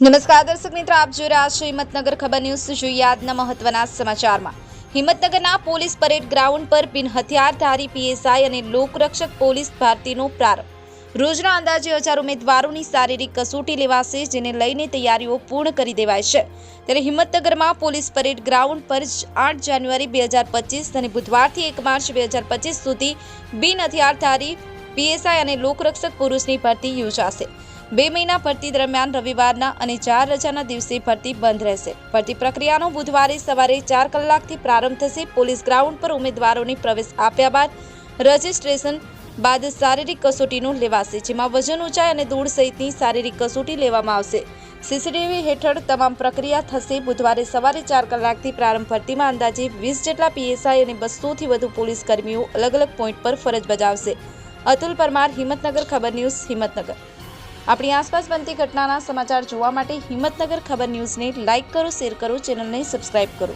નમસ્કાર, દર્શક મિત્રો, આપ જોઈ રહ્યા છો હિંમતનગર ખબર ન્યૂઝ. જોઈએ આજના મહત્વના સમાચારમાં. હિંમતનગરના પોલીસ પરેડ ગ્રાઉન્ડ પર બિન હથિયારધારી પીએસઆઈ અને લોકરક્ષક પોલીસ ભરતીનો પ્રારંભ. રોજના અંદાજે હજાર ઉમેદવારોની શારીરિક કસોટી લેવાશે, જેને લઈને તૈયારીઓ પૂર્ણ કરી દેવાય છે. ત્યારે હિંમતનગરમાં પોલીસ પરેડ ગ્રાઉન્ડ પર આઠ જાન્યુઆરી બે હજાર પચીસ અને બુધવારથી એક માર્ચ બે હજાર પચીસ સુધી બિન હથિયારધારી પીએસઆઈ અને લોકરક્ષક પુરુષની ભરતી યોજાશે. બે મહિના ભરતી દરમિયાન રવિવારના અને ચાર રજાના દિવસે ભરતી બંધ રહેશે. ભરતી પ્રક્રિયાનો બુધવારે સવારે ચાર કલાકથી પ્રારંભ થશે. પોલીસ ગ્રાઉન્ડ પર ઉમેદવારોને પ્રવેશ આપ્યા બાદ રજીસ્ટ્રેશન બાદ શારીરિક કસોટીનું લેવાશે, જેમાં વજન ઊંચાઈ અને દૂર સહિતની શારીરિક કસોટી લેવામાં આવશે. સીસીટીવી હેઠળ તમામ પ્રક્રિયા થશે. બુધવારે સવારે ચાર કલાકથી પ્રારંભ ભરતીમાં અંદાજે વીસ જેટલા પીએસઆઈ અને બસોથી વધુ પોલીસ કર્મીઓ અલગ અલગ પોઈન્ટ પર ફરજ બજાવશે. અતુલ પરમાર, હિંમતનગર ખબર ન્યૂઝ, હિંમતનગર. આપણી આસપાસ બનતી ઘટનાના સમાચાર જોવા માટે હિંમતનગર ખબર ન્યૂઝને લાઇક કરો, શેર કરો, ચેનલને સબસ્ક્રાઇબ કરો.